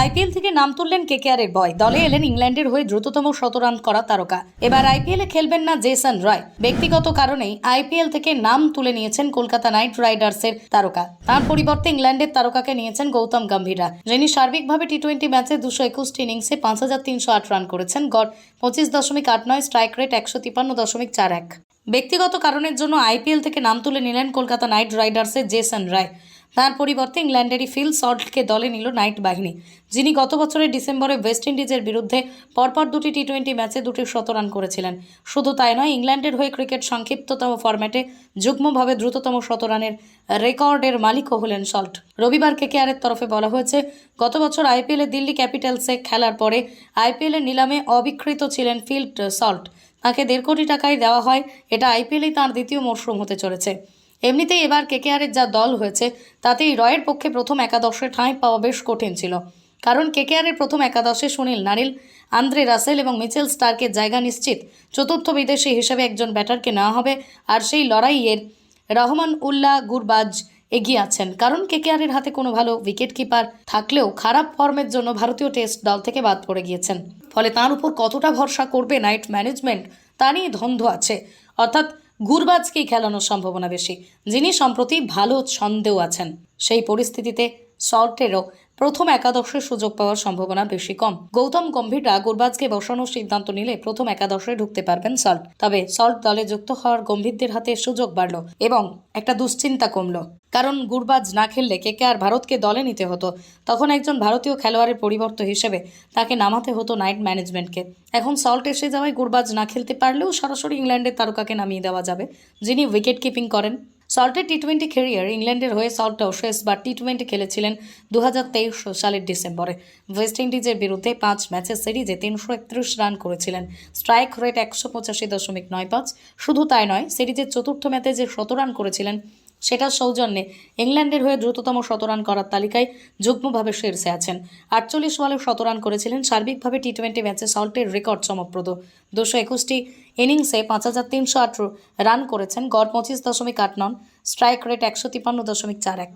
IPL থেকে নাম তুললেন কেকেআরের বয়। দলে এলেন ইংল্যান্ডের হয়ে দ্রুততম শতরান করা তারকা। এবার আইপিএলে খেলবেন না জেসন রয়। ব্যক্তিগত কারণেই আইপিএল থেকে নাম তুলে নিয়েছেন কলকাতা নাইট রাইডার্সের তারকা। তার পরিবর্তে ইংল্যান্ডের তারকাকে নিয়েছেন গৌতম গম্ভীরা। যিনি সার্বিকভাবে টি টোয়েন্টি ম্যাচে দুশো একুশটি ইনিংসে পাঁচ হাজার তিনশো আট রান করেছেন, গড় পঁচিশ দশমিক আট নয়, স্ট্রাইক রেট একশো তিপান্ন দশমিক চার এক। ব্যক্তিগত কারণের জন্য আইপিএল থেকে নাম তুলে নিলেন কলকাতা নাইট রাইডার্সের জেসন রায়। তার পরিবর্তে ইংল্যান্ডেরই ফিল সল্টকে দলে নিল নাইট বাহিনী, যিনি গত বছরের ডিসেম্বরে ওয়েস্ট ইন্ডিজের বিরুদ্ধে পরপর দুটি টি টোয়েন্টি ম্যাচে দুটি শতরান করেছিলেন। শুধু তাই নয়, ইংল্যান্ডের হয়ে ক্রিকেট সংক্ষিপ্ততম ফরম্যাটে যুগ্মভাবে দ্রুততম শতরানের রেকর্ডের মালিকও হলেন সল্ট। রবিবার কেকেআরের তরফে বলা হয়েছে, গত বছর আইপিএলে দিল্লি ক্যাপিটালসে খেলার পরে আইপিএলের নিলামে অবিকৃত ছিলেন ফিল্ড সল্ট। তাকে দেড় কোটি টাকায় দেওয়া হয়, এটা আইপিএলেই তাঁর দ্বিতীয় মরশুম হতে চলেছে। এমনিতেই এবার কেকেআরের যা দল হয়েছে, তাতেই রয়ের পক্ষে প্রথম একাদশে ঠাঁই পাওয়া বেশ কঠিন ছিল। কারণ কেকেআরের প্রথম একাদশে সুনীল নারিল, আন্দ্রে রাসেল এবং মিচেল স্টার্কের জায়গা নিশ্চিত। চতুর্থ বিদেশি হিসেবে একজন ব্যাটারকে নেওয়া হবে, আর সেই লড়াইয়ের রহমান উল্লাহ গুরবাজ এগিয়ে আছেন। কারণ কেকেআরের হাতে কোনো ভালো উইকেট কিপার থাকলেও খারাপ ফর্মের জন্য ভারতীয় টেস্ট দল থেকে বাদ পড়ে গিয়েছেন। ফলে তার উপর কতটা ভরসা করবে নাইট ম্যানেজমেন্ট, তা নিয়ে ধন্ধ আছে। অর্থাৎ গুরবাজকেই খেলানোর সম্ভাবনা বেশি যিনি সম্প্রতি ভালো ছন্দেও আছেন। সেই পরিস্থিতিতে সল্টেরও প্রথম একাদশে সুযোগ পাওয়ার সম্ভাবনা বেশি কম। গৌতম গম্ভীররা গুরবাজকে বসানোর সিদ্ধান্ত নিলে প্রথম একাদশে ঢুকতে পারবেন সল্ট। তবে সল্ট দলে যুক্ত হওয়ার গম্ভীরদের হাতে সুযোগ বাড়ল এবং একটা দুশ্চিন্তা কমলো। কারণ গুরবাজ না খেললে কেকে আর ভারতকে দলে নিতে হতো? তখন একজন ভারতীয় খেলোয়াড়ের পরিবর্তন হিসেবে তাকে নামাতে হতো নাইট ম্যানেজমেন্টকে। এখন সল্ট এসে যাওয়ায় গুরবাজ না খেলতে পারলেও সরাসরি ইংল্যান্ডের তারকাকে নামিয়ে দেওয়া যাবে, যিনি উইকেট কিপিং করেন। সল্টের টি টোয়েন্টি ক্যারিয়ার ইংল্যান্ডের হয়ে সল্টও শেষবার টি টোয়েন্টি খেলেছিলেন দু হাজার তেইশ সালের ডিসেম্বরে। ওয়েস্ট ইন্ডিজের বিরুদ্ধে পাঁচ ম্যাচের সিরিজে তিনশো একত্রিশ রান করেছিলেন। স্ট্রাইক রেট একশো পঁচাশি দশমিক নয় পাঁচ। শুধু তাই নয়, সিরিজের চতুর্থ ম্যাচে যে শত রান করেছিলেন সেটার সৌজন্যে ইংল্যান্ডের হয়ে দ্রুততম শতরান করার তালিকায় যুগ্মভাবে শীর্ষে আছেন। আটচল্লিশ বলে শতরান করেছিলেন সার্বিকভাবে টি টোয়েন্টি ম্যাচে সল্টের রেকর্ড চমকপ্রদ। দুশো একুশটি ইনিংসে পাঁচ হাজার তিনশো আট রান করেছেন, গড় পঁচিশ দশমিক আট নন স্ট্রাইক রেট একশো তিপান্ন দশমিক চার এক।